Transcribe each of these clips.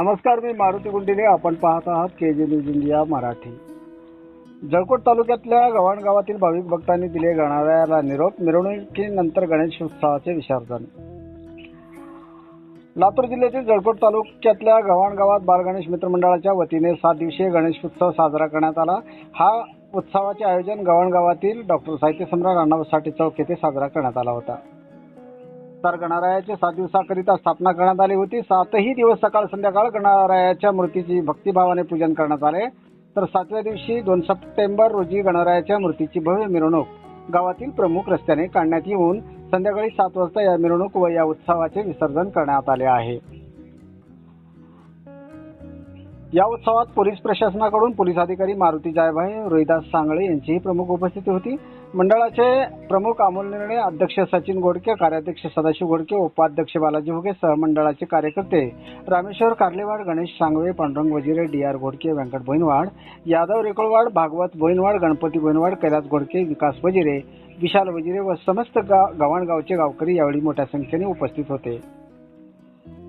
नमस्कार मी मारुती गुंडिले आपण पाहत आहात K G news India Marathi. Jalkot तालुक्यातल्या गव्हाण गावातील भाविक भक्तांनी दिले गणरायाला निरोप मिरवणुकीनंतर गणेश उत्सवाचे विसर्जन. लातूर जिल्ह्यातील जळकोट तालुक्यातल्या गव्हाण गावात बालगणेश मित्र मंडळाच्या वतीने सात दिवसीय गणेश उत्सव साजरा करण्यात आला. हा उत्सवाचे आयोजन गव्हाण गावातील डॉक्टर साहित्य सम्राट अण्णाभाऊ साठे चौक येथे साजरा करण्यात आला होता. तर गणरायाची सात दिवसाकरिता स्थापना करण्यात आली होती. सातही दिवस सकाळ संध्याकाळ गणरायाच्या मूर्तीची भक्तिभावाने पूजन करण्यात आले. तर सातव्या दिवशी दोन सप्टेंबर रोजी गणरायाच्या मूर्तीची भव्य मिरवणूक गावातील प्रमुख रस्त्याने काढण्यात येऊन संध्याकाळी सात वाजता या मिरवणूक व या उत्सवाचे विसर्जन करण्यात आले आहे. या उत्सवात पोलीस प्रशासनाकडून पोलीस अधिकारी मारुती जायभाई रोहिदास सांगळे यांचीही प्रमुख उपस्थिती होती. मंडळाचे प्रमुख अमोल निर्णय अध्यक्ष सचिन गोडके कार्याध्यक्ष सदाशिव गोडके उपाध्यक्ष बालाजी भुगे सहमंडळाचे कार्यकर्ते रामेश्वर कार्लेवाड गणेश सांगवे पांडुरंग वजिरे डी आर घोडके व्यंकट भोईनवाड यादव रेकोळवाड भागवत भोईनवाड गणपती भोईनवाड कैलास गोडके विकास वजिरे विशाल वजिरे व समस्त गा गवाणगावचे गावकरी यावेळी मोठ्या संख्येने उपस्थित होते.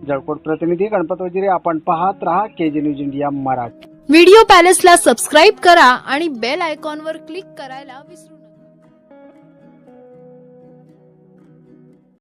जळकोट प्रतिनिधी गणपत वजिरे आपण पाहत रहा K G news India Marathi. Video पॅलेसला subscribe करा आणि बेल आयकॉनवर क्लिक करायला विसरू